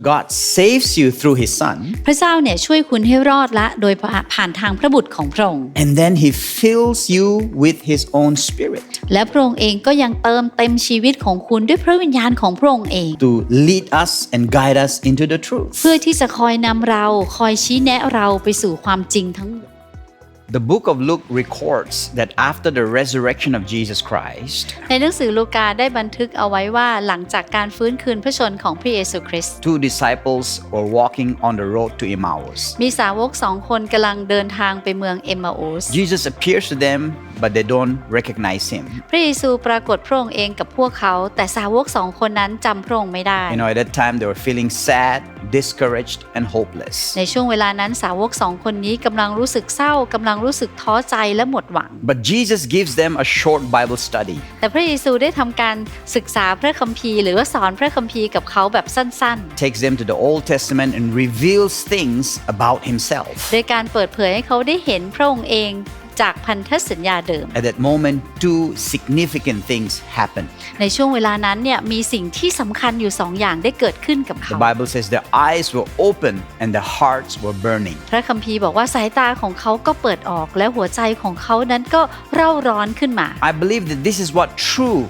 God saves you through His Son, พระเจ้าเนี่ยช่วยคุณให้รอดละโดยผ่านทางพระบุตรของพระองค์ and then He fills you with His own Spirit และพระองค์เองก็ยังเติมเต็มชีวิตของคุณด้วยพระวิญญาณของพระองค์เอง to lead us and guide us into the truth. เพื่อที่จะคอยนำเราคอยชี้แนะเราไปสู่ความจริงทั้งหมด The book of Luke records that after the resurrection of Jesus Christ, ในหนังสือลูกาได้บันทึกเอาไว้ว่าหลังจากการฟื้นคืนพระชนของพระเยซูคริสต์ two disciples were walking on the road to Emmaus. มีสาวกสองคนกำลังเดินทางไปเมืองเอมมาอุส Jesus appears to them, but they don't recognize him. พระเยซูปรากฏพระองค์เองกับพวกเขา แต่สาวกสองคนนั้นจำพระองค์ไม่ได้ You know, at that time they were feeling sad, discouraged, and hopeless. ในช่วงเวลานั้นสาวกสองคนนี้กำลังรู้สึกเศร้ากำลังรู้สึกท้อใจและหมดหวัง But Jesus gives them a short Bible study. แต่พระเยซูได้ทำการศึกษาพระคัมภีร์ หรือว่าสอนพระคัมภีร์กับเขาแบบสั้น takes them to the Old Testament and reveals things about himself. ๆโดยการเปิดเผยให้เขาได้เห็นพระองค์เอง จากพันธสัญญาเดิม At that moment, two significant things happen. ในช่วงเวลานั้นเนี่ยมีสิ่งที่สำคัญอยู่สองอย่างได้เกิดขึ้นกับ The เขา Bible says their eyes were open and their hearts were burning. พระคัมภีร์บอกว่าสายตาของเขาก็เปิดออกและหัวใจของเขานั้นก็เร่าร้อนขึ้นมา I believe that this is what true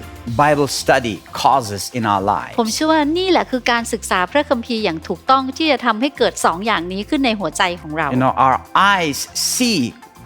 Bible study causes in our ผม lives. เชื่อว่านี่แหละคือการศึกษาพระคัมภีร์อย่างถูกต้องที่จะทำให้เกิดสองอย่างนี้ขึ้นในหัวใจของเรา You know, our eyes see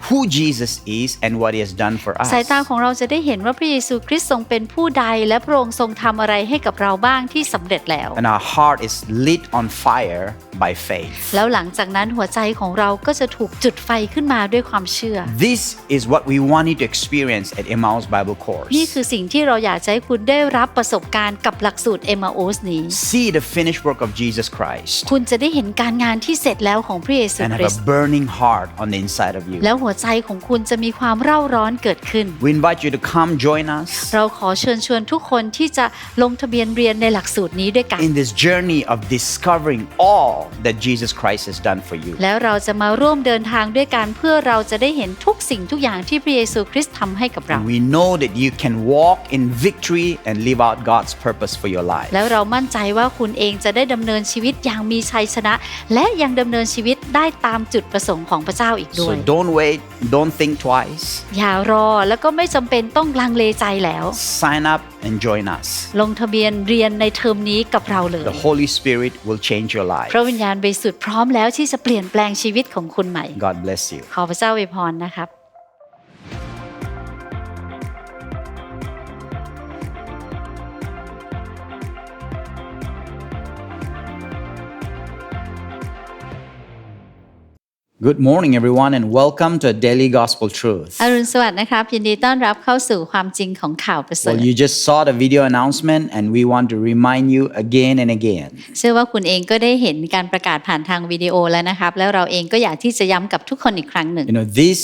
who Jesus is and what he has done for us. สายตาของเราจะได้เห็นว่าพระเยซูคริสต์ทรงเป็นผู้ใดและพระองค์ทรงทำอะไรให้กับเราบ้างที่สำเร็จแล้ว And our heart is lit on fire by faith. แล้วหลังจากนั้นหัวใจของเราก็จะถูกจุดไฟขึ้นมาด้วยความเชื่อ This is what we want you to experience at Emmaus Bible Course. นี่คือสิ่งที่เราอยากจะให้คุณได้รับประสบการณ์กับหลักสูตร m อ o s นี้ See the finished work of Jesus Christ คุณจะได้เห็นการงานที่เสร็จแล้วของพระเยซู and ค have ริ a สต์ burning heart on the inside of you. แล้วหัวใจของคุณจะมีความเร่าร้อนเกิดขึ้น We invite you to come join us เราขอเชิญชวนทุกคนที่จะลงทะเบียนเรียนในหลักสูตรนี้ด้วยกัน in this journey of discovering all that Jesus Christ has done for you. แล้วเราจะมาร่วมเดินทางด้วยกันเพื่อเราจะได้เห็นทุกสิ่งทุกอย่างที่พระเยซูคริสต์ทำให้กับเรา We know that you can walk in victory and live out God's purpose for your life. แล้วเรามั่นใจว่าคุณเองจะได้ดำเนินชีวิตอย่างมีชัยชนะ และยังดำเนินชีวิตได้ตามจุดประสงค์ของพระเจ้าอีกด้วย So don't wait, don't think twice. อย่ารอแล้วก็ไม่จำเป็นต้องลังเลใจแล้ว Sign up and join us. ลงทะเบียนเรียนในเทอมนี้กับเราเลย The Holy Spirit will change your life. พระวิญญาณบริสุทธิ์พร้อมแล้วที่จะเปลี่ยนแปลงชีวิตของคุณใหม่ God bless you. ขอพระเจ้าอวยพรนะครับ Good morning, everyone, and welcome to Daily Gospel Truth. อรุณสวัสดิ์นะครับ ยินดีต้อนรับเข้าสู่ความจริงของข่าวประเสริฐ Well, you just saw the video announcement, and we want to remind you again and again. เชื่อว่าคุณเองก็ได้เห็นการประกาศผ่านทางวิดีโอแล้วนะครับ แล้วเราเองก็อยากที่จะย้ำกับทุกคนอีกครั้งหนึ่ง You know, this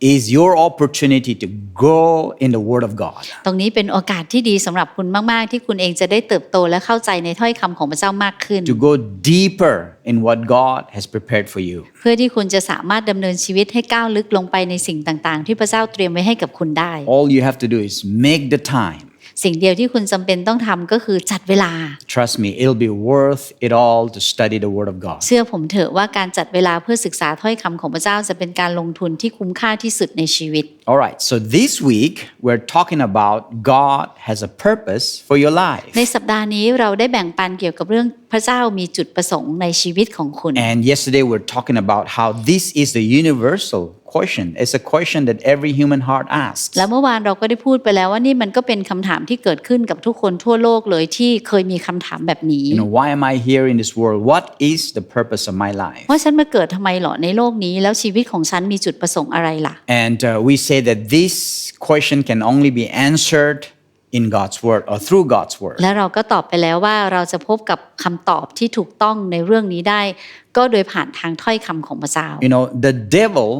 is your opportunity to grow in the Word of God. ตรงนี้เป็นโอกาสที่ดีสำหรับคุณมาก ๆ ที่คุณเองจะได้เติบโตและเข้าใจในถ้อยคำของพระเจ้ามากขึ้น to go deeper in what God has prepared for you. เพื่อที่คุณจะสามารถดำเนินชีวิตให้ก้าวลึกลงไปในสิ่งต่าง ๆ ที่พระเจ้าเตรียมไว้ให้กับคุณได้ All you have to do is make the time. สิ่งเดียวที่คุณจำเป็นต้องทำก็คือจัดเวลา Trust me, it'll be worth it all to study the Word of God. เชื่อผมเถอะว่าการจัดเวลาเพื่อศึกษาถ้อยคำของพระเจ้าจะเป็นการลงทุนที่คุ้มค่าที่สุดในชีวิต All right, so this week we're talking about God has a purpose for your life. ในสัปดาห์นี้เราได้แบ่งปันเกี่ยวกับเรื่องพระเจ้ามีจุดประสงค์ในชีวิตของคุณ And yesterday we're talking about how this is the universal question. It's a question that every human heart asks. และเมื่อวานเราก็ได้พูดไปแล้วว่านี่มันก็เป็นคำถามที่เกิดขึ้นกับทุกคนทั่วโลกเลยที่เคยมีคำถามแบบนี้ You know, why am I here in this world? What is the purpose of my life? ว่าฉันมาเกิดทำไมเหรอในโลกนี้ แล้วชีวิตของฉันมีจุดประสงค์อะไรล่ะ And uh, we say that this question can only be answered in God's word or through God's word. และเราก็ตอบไปแล้วว่าเราจะพบกับคำตอบที่ถูกต้องในเรื่องนี้ได้ ก็โดยผ่านทางถ้อยคำของพระเจ้า You know, the devil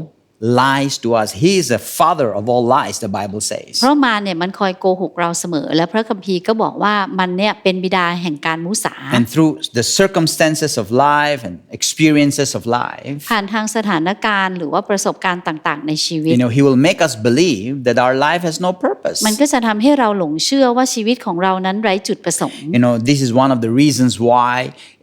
lies to us. He is the father of all lies, the Bible says. เพราะมารเนี่ยมันคอยโกหกเราเสมอ และพระคัมภีร์ก็บอกว่ามันเนี่ยเป็นบิดาแห่งการมุสา And through the circumstances of life and experiences of life, ผ่านทางสถานการณ์หรือว่าประสบการณ์ต่างๆ ในชีวิต you know, He will make us believe that our life has no purpose. มันก็จะทำให้เราหลงเชื่อว่าชีวิตของเรานั้นไร้จุดประสงค์ You know, this is one of the reasons why,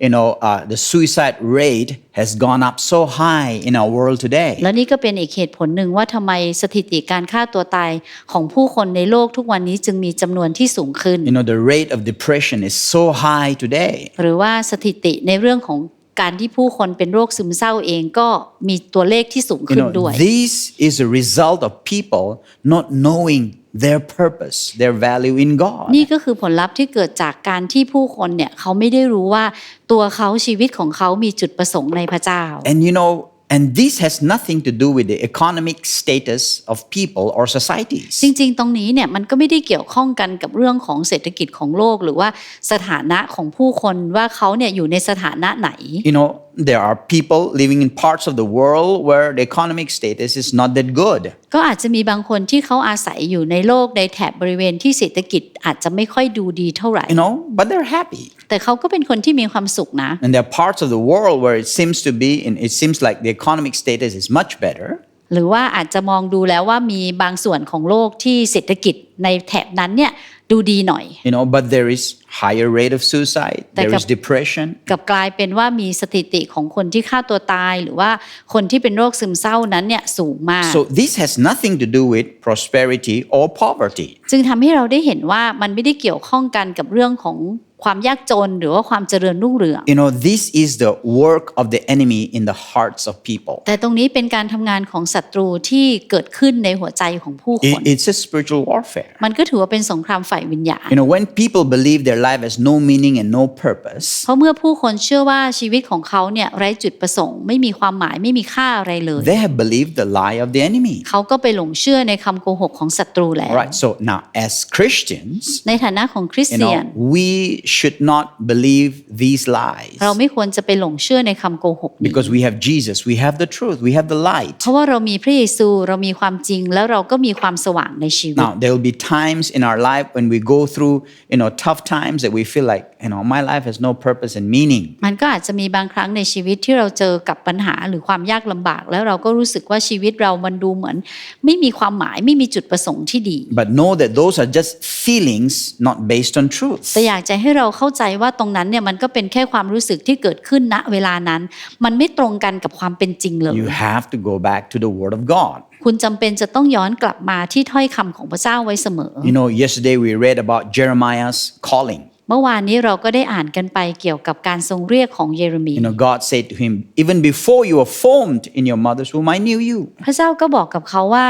you know, uh, the suicide rate has gone up so high in our world today. และนี่ก็เป็นอีกเหตุผลหนึ่งว่าทำไมสถิติการฆ่าตัวตายของผู้คนในโลกทุกวันนี้จึงมีจำนวนที่สูงขึ้น You know, the rate of depression is so high today. หรือว่าสถิติในเรื่องของ การที่ผู้คนเป็นโรคซึมเศร้าเองก็มีตัวเลขที่สูง You ขึ้น know, ด้วย this is a result of people not knowing their purpose, their value in God. นี่ก็คือผลลัพธ์ที่เกิดจากการที่ผู้คนเนี่ยเขาไม่ได้รู้ว่าตัวเขาชีวิตของเขามีจุดประสงค์ในพระเจ้า And you know, and this has nothing to do with the economic status of people or societies. จริงๆ ตรงนี้เนี่ยมันก็ไม่ได้เกี่ยวข้องกันกับเรื่องของเศรษฐกิจของโลก หรือว่าสถานะของผู้คนว่าเขาเนี่ยอยู่ในสถานะไหน You know, there are people living in parts of the world where the economic status is not that good. ก็อาจจะมีบางคนที่เขาอาศัยอยู่ในโลกในแถบบริเวณที่เศรษฐกิจอาจจะไม่ค่อยดูดีเท่าไหร่ You know, but they're happy. แต่เขาก็เป็นคนที่มีความสุขนะ And there are parts of the world where it seems to be, and it seems like the economic status is much better. หรือว่าอาจจะมองดูแล้วว่ามีบางส่วนของโลกที่เศรษฐกิจ ในแถบนั้นเนี่ยดูดีหน่อย You know, but there is higher rate of suicide, Like there a- is depression, กลับกลายเป็นว่ามีสถิติของคนที่ฆ่าตัวตายหรือว่าคนที่เป็นโรคซึมเศร้านั้นเนี่ยสูงมาก So this has nothing to do with prosperity or poverty. จึงทำให้เราได้เห็นว่ามันไม่ได้เกี่ยวข้องกันกับเรื่องของความยากจนหรือว่าความเจริญรุ่งเรือง You know, this is the work of the enemy in the hearts of people. แต่ตรงนี้เป็นการทำงานของศัตรูที่เกิดขึ้นในหัวใจของผู้คน It- it's a spiritual warfare. มันก็ถือว่าเป็นสงครามฝ่ายวิญญาณ You know, when people believe their life has no meaning and no purpose, เพราะเมื่อผู้คนเชื่อว่าชีวิตของเขาเนี่ยไร้จุดประสงค์ไม่มีความหมายไม่มีค่าอะไรเลย they have believed the lie of the enemy. เขาก็ไปหลงเชื่อในคำโกหกของศัตรูแล้ว All right. So now, as Christians, ในฐานะของคริส you เตียน know, we should not believe these lies เราไม่ควรจะไปหลงเชื่อในคำโกหกนี้ because we have Jesus, we have the truth, we have the light. เพราะว่าเรามีพระเยซูเรามีความจริงแล้วเราก็มีความสว่างในชีวิต Now, there will be times in our life when we go through, you know, tough times that we feel like, you know, my life has no purpose and meaning. มันก็อาจจะมีบางครั้งในชีวิตที่เราเจอกับปัญหาหรือความยากลำบาก แล้วเราก็รู้สึกว่าชีวิตเรามันดูเหมือน ไม่มีความหมายไม่มีจุดประสงค์ที่ดี But know that those are just feelings not based on truth. แต่อยากจะให้เราเข้าใจว่าตรงนั้นเนี่ยมันก็เป็นแค่ความรู้สึกที่เกิดขึ้นณเวลานั้น มันไม่ตรงกันกับความเป็นจริงเลย You have to go back to the Word of God. คุณจำเป็นจะต้องย้อนกลับมาที่ถ้อยคำของพระเจ้าไว้เสมอ You know, yesterday we read about Jeremiah's calling. เมื่อวานนี้เราก็ได้อ่านกันไปเกี่ยวกับการทรงเรียกของเยเรมี You know, God said to him, Even before you were formed in your mother's womb, I knew you. พระเจ้าก็บอกกับเขาว่า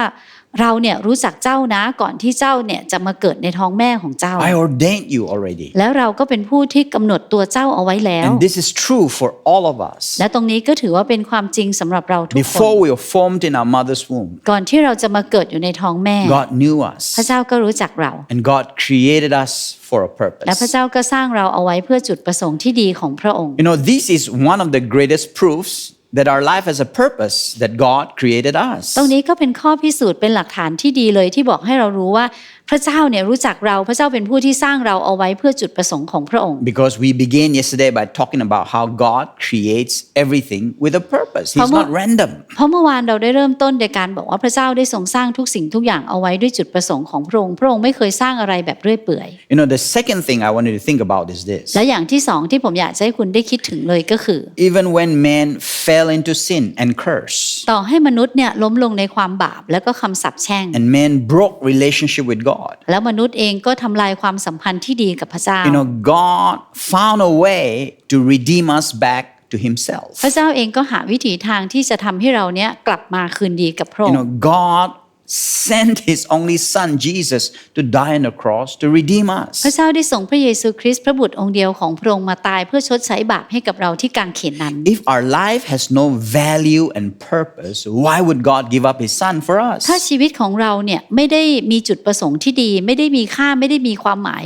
เราเนี่ยรู้จักเจ้านะก่อนที่เจ้าเนี่ยจะมาเกิดในท้องแม่ของเจ้า I ordained you already. แล้วเราก็เป็นผู้ที่กำหนดตัวเจ้าเอาไว้แล้ว And this is true for all of us. และตรงนี้ก็ถือว่าเป็นความจริงสำหรับเราทุกคน Before we were formed in our mother's womb, ก่อนที่เราจะมาเกิดอยู่ในท้องแม่ God knew พระ us. เจ้าก็รู้จักเรา And God created us for a และพระ purpose. เจ้าก็สร้างเราเอาไว้เพื่อจุดประสงค์ที่ดีของพระองค์ You know, this is one of the greatest proofs that our life has a purpose, that God created ตรง us. นี้ก็เป็นข้อพิสูจน์เป็นหลักฐานที่ดีเลยที่บอกให้เรารู้ว่าพระเจ้าเนี่ยรู้จักเราพระเจ้าเป็นผู้ที่สร้างเราเอาไว้เพื่อจุดประสงค์ของพระองค์ Because we began yesterday by talking about how God creates everything with a purpose. He's Come not on. random. เพราะเมื่อวานเราได้เริ่มต้นโดยการบอกว่าพระเจ้าได้ทรงสร้างทุกสิ่งทุกอย่างเอาไว้ด้วยจุดประสงค์ของพระองค์พระองค์ไม่เคยสร้างอะไรแบบเรื่อยเปื่อย You know, the second thing I wanted to think about is this. และอย่างที่สองที่ผมอยากจะให้คุณได้คิดถึงเลยก็คือ Even when man fell into sin and curse, ต่อให้มนุษย์เนี่ยล้มลงในความบาปแล้วก็คำสาปแช่ง and man broke relationship with God, แล้วมนุษย์เองก็ทำลายความสัมพันธ์ที่ดีกับพระเจ้า you know, God found a way to redeem us back to Himself. พระเจ้าเองก็หาวิถีทางที่จะทำให้เราเนี้ยกลับมาคืนดีกับพระอ You งค์ know, God sent His only Son, Jesus, to die on the cross to redeem พระ us. เจ้าได้ส่งพระเยซูคริสต์พระบุตรองค์เดียวของพระองค์มาตายเพื่อชดใช้บาปให้กับเราที่กางเขนนั้น If our life has no value and purpose, why would God give up His Son for ถ้า us? ชีวิตของเราเนี่ยไม่ได้มีจุดประสงค์ที่ดี ไม่ได้มีค่าไม่ได้มีความหมาย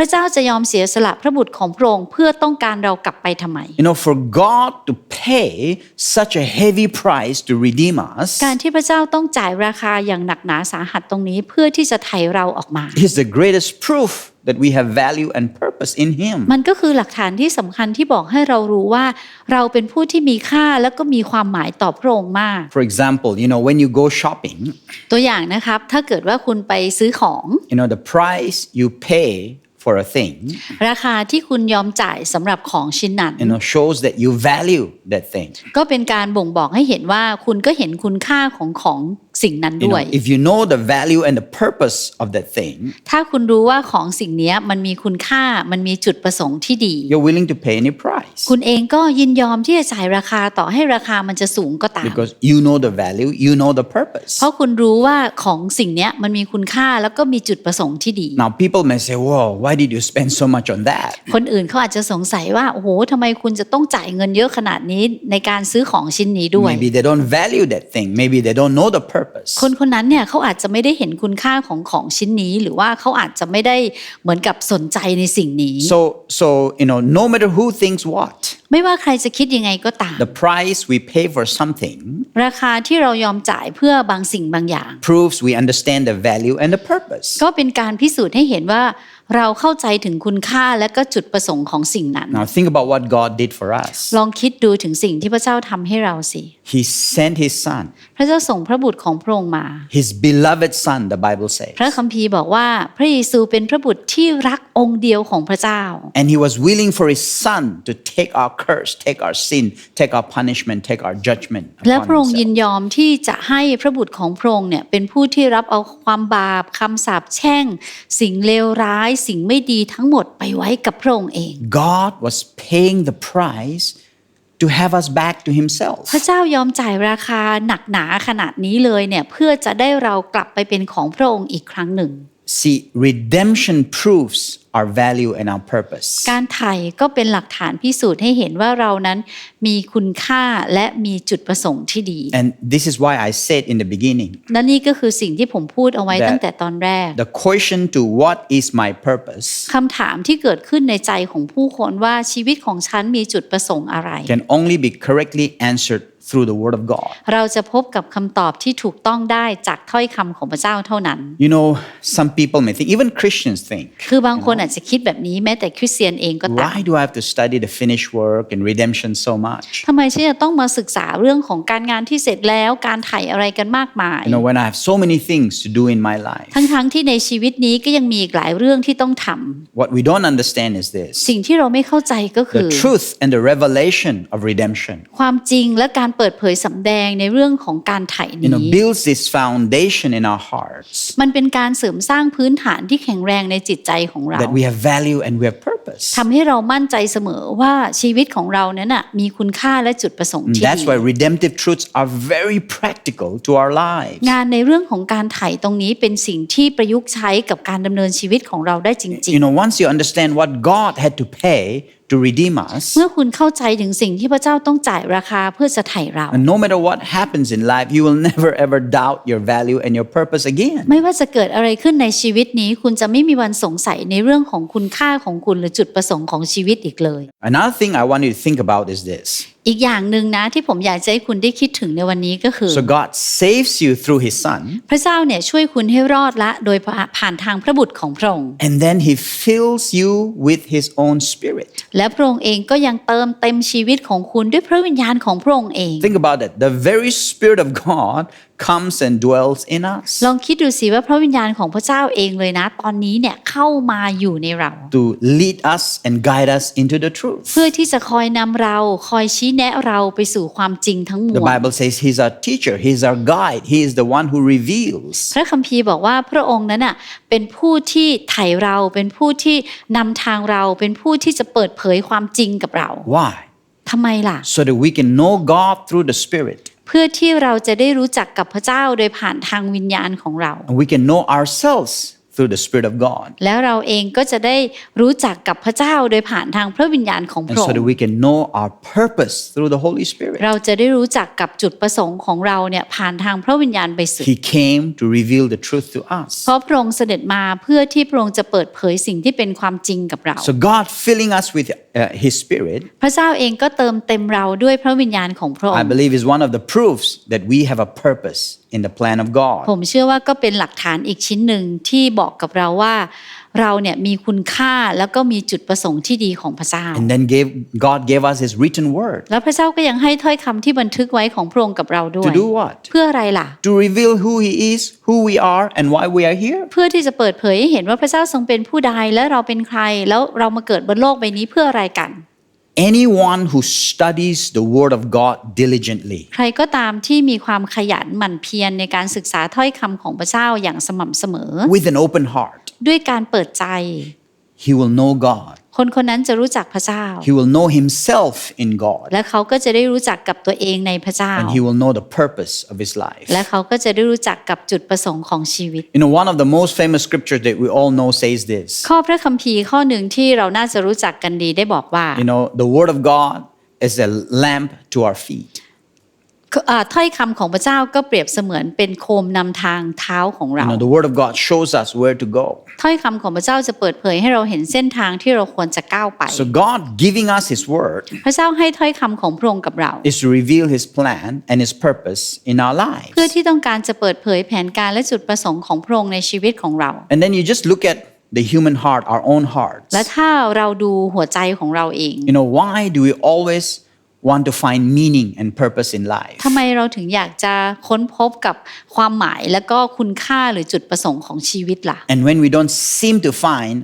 พระเจ้าจะยอมเสียสละพระบุตรของพระองค์เพื่อต้องการเรากลับไปทำไม You know, for God to pay such a heavy price to redeem us การที่พระเจ้าต้องจ่ายราคาอย่างหนักหนาสาหัสตรงนี้เพื่อที่จะไถ่เราออกมา is the greatest proof that we have value and purpose in Him. มันก็คือหลักฐานที่สำคัญที่บอกให้เรารู้ว่า เราเป็นผู้ที่มีค่าและก็มีความหมายต่อพระองค์มาก For example, you know, when you go shopping, ตัวอย่างนะครับ ถ้าเกิดว่าคุณไปซื้อของ you know, the price you pay for a thing, ราคาที่คุณยอมจ่ายสำหรับของชิ้นนั้น you know, shows that you value that thing. ก็เป็นการบ่งบอกให้เห็นว่าคุณก็เห็นคุณค่าของของ สิ่งนั้น You ด้ know, วย if you know the value and the purpose of that thing, ถ้าคุณรู้ว่าของสิ่งเนี้ยมันมีคุณค่ามันมีจุดประสงค์ที่ดี you're willing to pay any price คุณเองก็ยินยอมที่จะจ่ายราคาต่อให้ราคามันจะสูงก็ตาม because you know the value, you know the purpose. เพราะคุณรู้ว่าของสิ่งเนี้ยมันมีคุณค่าแล้วก็มีจุดประสงค์ที่ดี Now, people may say, Whoa, why did you spend so much on that? คนอื่นเขาอาจจะสงสัยว่าโอ้โหทำไมคุณจะต้องจ่ายเงินเยอะขนาดนี้ในการซื้อของชิ้นนี้ด้วย Maybe they don't value that thing, maybe they don't know the purpose. คนคนนั้นเนี่ยเขาอาจจะไม่ได้เห็นคุณค่าของของชิ้นนี้ หรือว่าเขาอาจจะไม่ได้เหมือนกับสนใจในสิ่งนี้ So, so you know, no matter who thinks what, ไม่ว่าใครจะคิดยังไงก็ตาม the price we pay for something ราคาที่เรายอมจ่ายเพื่อบางสิ่งบางอย่าง proves we understand the value and the purpose. ก็เป็นการพิสูจน์ให้เห็นว่า เราเข้าใจถึงคุณค่าและก็จุดประสงค์ของสิ่งนั้น Now, think about what God did for us. ลองคิดดูถึงสิ่งที่พระเจ้าทำให้เราสิ He sent His Son, พระเจ้าส่งพระบุตรของพระองค์มา His beloved Son, the Bible says. พระคัมภีร์บอกว่าพระเยซูเป็นพระบุตรที่รักองค์เดียวของพระเจ้า And He was willing for His Son to take our curse, take our sin, take our punishment, take our judgment. และ upon พระองค์ยิน himself. ยอมที่จะให้พระบุตรของพระองค์เนี่ยเป็นผู้ที่รับเอาความบาปคำสาปแช่ง สิ่งเลวร้ายสิ่งไม่ดีทั้งหมดไปไว้กับพระองค์เอง God was paying the price to have us back to Himself. พระเจ้ายอมจ่ายราคาหนักหนาขนาดนี้เลยเนี่ยเพื่อจะได้เรากลับไปเป็นของพระองค์อีกครั้งหนึ่ง See, redemption proves our value and our purpose. การไถ่ก็เป็นหลักฐานพิสูจน์ให้เห็นว่าเรานั้นมีคุณค่าและมีจุดประสงค์ที่ดี And this is why I said in the beginning และนี่ก็คือสิ่งที่ผมพูดเอาไว้ That ตั้งแต่ตอนแรก the question to what is my purpose คำถามที่เกิดขึ้นในใจของผู้คนว่าชีวิตของฉันมีจุดประสงค์อะไร can only be correctly answered through the Word of God. เราจะพบกับคำตอบที่ถูกต้องได้จากถ้อยคำของพระเจ้าเท่านั้น You know, some people may think, even Christians think, คือบางคนอาจจะคิดแบบนี้แม้แต่คริสเตียนเองก็ตาม why do I have to study the finished work and redemption so much? ทำไมฉันจะต้องมาศึกษาเรื่องของการงานที่เสร็จแล้วการไถ่อะไรกันมากมาย You know, when I have so many things to do in my life, ทั้งๆที่ในชีวิตนี้ก็ยังมีอีกหลายเรื่องที่ต้องทำ what we don't understand is this สิ่งที่เราไม่เข้าใจก็คือ the truth and the revelation of redemption. ความจริงและการเปิดเผยสำแดงในเรื่องของการไถ่ You know, นี้ builds this foundation in our hearts มันเป็นการเสริมสร้างพื้นฐานที่แข็งแรงในจิตใจของเรา that we have value and we have purpose. ทำให้เรามั่นใจเสมอว่าชีวิตของเรานั้นน่ะมีคุณค่าและจุดประสงค์ And ที่ that's ดี why redemptive truths are very practical to our lives. งานในเรื่องของการไถ่ตรงนี้เป็นสิ่งที่ประยุกต์ใช้กับการดำเนินชีวิตของเราได้จริง You know, once you understand what God had to pay to redeem us, ๆเมื่อคุณเข้าใจถึงสิ่งที่พระเจ้าต้องจ่ายราคาเพื่อจะไถ่เรา and no matter what happens in life, you will never ever doubt your value and your purpose again. ไม่ว่าจะเกิดอะไรขึ้นในชีวิตนี้ คุณจะไม่มีวันสงสัยในเรื่องของคุณค่าของคุณหรือจุดประสงค์ของชีวิตอีกเลย Another thing I want you to think about is this อีกอย่างหนึ่งนะที่ผมอยากจะให้คุณได้คิดถึงในวันนี้ก็คือ So God saves you through His Son, พระเจ้าเนี่ยช่วยคุณให้รอดละโดยผ่านทางพระบุตรของพระองค์ and then He fills you with His own Spirit. และพระองค์เองก็ยังเติมเต็มชีวิตของคุณด้วยพระวิญญาณของพระองค์เอง Think about that. The very Spirit of God comes and dwells in us ลองคิดดูสิว่าพระวิญญาณของพระเจ้าเองเลยนะ ตอนนี้เนี่ยเข้ามาอยู่ในเรา to lead us and guide us into the truth. เพื่อที่จะคอยนำเราคอยชี้แนะเราไปสู่ความจริงทั้งม The วล Bible says He's our teacher, He's our guide, He is the one who reveals. พระคัมภีร์บอกว่าพระองค์นั้นน่ะเป็นผู้ที่ไถ่เราเป็นผู้ที่นำทางเราเป็นผู้ที่จะเปิดเผยความจริงกับเรา Why? ทำไมล่ะ So that we can know God through the Spirit เพื่อที่เราจะได้รู้จักกับพระเจ้าโดยผ่านทางวิญญาณของเรา and we can know ourselves through the Spirit of God. แล้วเราเองก็จะได้รู้จักกับพระเจ้าโดยผ่านทางพระวิญญาณของพ And ระอ so ง that ค์ we can know our purpose through the Holy Spirit. เราจะได้รู้จักกับจุดประสงค์ของเราเนี่ยผ่านทางพระวิญญาณไปสุด He came to reveal the truth to us. เพราะพระองค์เสด็จมาเพื่อที่พระองค์จะเปิดเผยสิ่งที่เป็นความจริงกับเรา So God filling us with uh, His Spirit, พระเจ้าเองก็เติมเต็มเราด้วยพระวิญญาณของพระอง I ค์ believe is one of the proofs that we have a purpose in the plan of God. ผมเชื่อว่าก็เป็นหลักฐานอีกชิ้นหนึ่งที่บอกกับเราว่าเราเนี่ยมีคุณค่าแล้วก็มีจุดประสงค์ที่ดีของพระเจ้า And then gave God gave us His written word แล้วพระเจ้าก็ยังให้ถ้อยคำที่บันทึกไว้ของพระองค์กับเราด้วย to do what? เพื่ออะไรล่ะ To reveal who He is, who we are, and why we are here. เพื่อที่จะเปิดเผยให้เห็นว่าพระเจ้าทรงเป็นผู้ใดและเราเป็นใคร แล้วเรามาเกิดบนโลกใบนี้เพื่ออะไรกัน Anyone who studies the Word of God diligently ใครก็ตามที่มีความขยันหมั่นเพียรในการศึกษาถ้อยคำของพระเจ้าอย่างสม่ำเสมอ with an open heart, ด้วยการเปิดใจ he will know God. คนคนนั้นจะรู้จักพระเจ้า He will know himself in God. และเขาก็จะได้รู้จักกับตัวเองในพระเจ้า And he will know the purpose of his life. และเขาก็จะได้รู้จักกับจุดประสงค์ของชีวิต You know, one of the most famous scriptures that we all know says this. ข้อพระคัมภีร์ข้อหนึ่งที่เราน่าจะรู้จักกันดีได้บอกว่า You know, the Word of God is a lamp to our feet. อ่าถ้อยคำของพระเจ้าก็เปรียบเสมือนเป็นโคมนำทางเท้าของเรา You know, the Word of God shows us where to go. ถ้อยคำของพระเจ้าจะเปิดเผยให้เราเห็นเส้นทางที่เราควรจะก้าวไป So, God giving us His Word พระเจ้าให้ถ้อยคำของพระองค์กับเรา is to reveal His plan and His purpose in our lives. เพื่อที่ต้องการจะเปิดเผยแผนการและจุดประสงค์ของพระองค์ในชีวิตของเรา And then you just look at the human heart, our own hearts. และถ้าเราดูหัวใจของเราเอง You know, why do we always want to find meaning and purpose in life? ทำไมเราถึงอยากจะค้นพบกับความหมายและก็คุณค่าหรือจุดประสงค์ของชีวิตล่ะ And when we don't seem to find,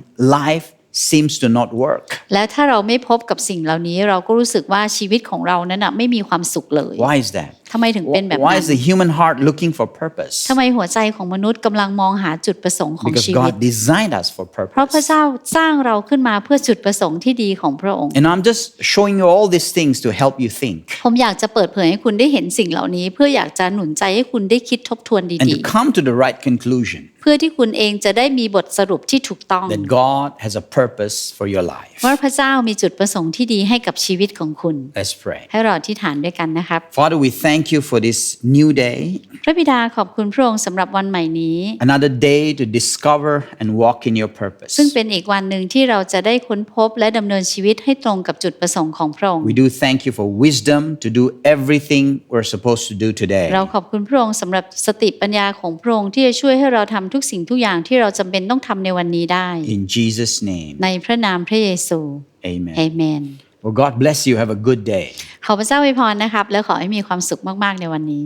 life seems to not work. และถ้าเราไม่พบกับสิ่งเหล่านี้เราก็รู้สึกว่าชีวิตของเรานั้นนะไม่มีความสุขเลย Why is that? ทำไมถึงเป็นแบบ Why นั้ is น the human heart looking for purpose? ทำไมหัวใจของมนุษย์กำลังมองหาจุดประสงค์ของ Because ชีวิต God designed us for เพราะพระ purpose. เจ้าสร้างเราขึ้นมาเพื่อจุดประสงค์ที่ดีของพระองค์ And I'm just showing you all these things to help you think ผมอยากจะเปิดเผยให้คุณได้เห็นสิ่งเหล่านี้ เพื่ออยากจะหนุนใจให้คุณได้คิดทบทวน and ดี to come to the right conclusion ๆเพื่อที่คุณเองจะได้มีบทสรุปที่ถูกต้อง that God has a purpose for your life. ว่าพระเจ้ามีจุดประสงค์ที่ดีให้กับชีวิตของคุณ Let's pray. ให้เราอธิษฐานด้วยกันนะครับ Father, we thank you for this new day, พระบิดาขอบคุณพระองค์สำหรับวันใหม่นี้ another day to discover and walk in your purpose. ซึ่งเป็นอีกวันหนึ่งที่เราจะได้ค้นพบและดำเนินชีวิตให้ตรงกับจุดประสงค์ของพระองค์ We do thank you for wisdom to do everything we're supposed to do today. เราขอบคุณพระองค์สำหรับสติปัญญาของพระองค์ที่จะช่วยให้เราทำทุกสิ่งทุกอย่างที่เราจำเป็นต้องทำในวันนี้ได้ In Jesus' name, ในพระนามพระเยซู amen. เอเมน Well, God bless you. Have a good day. ขอพระเจ้าอวยพรนะครับ และขอให้มีความสุขมาก ๆ ในวันนี้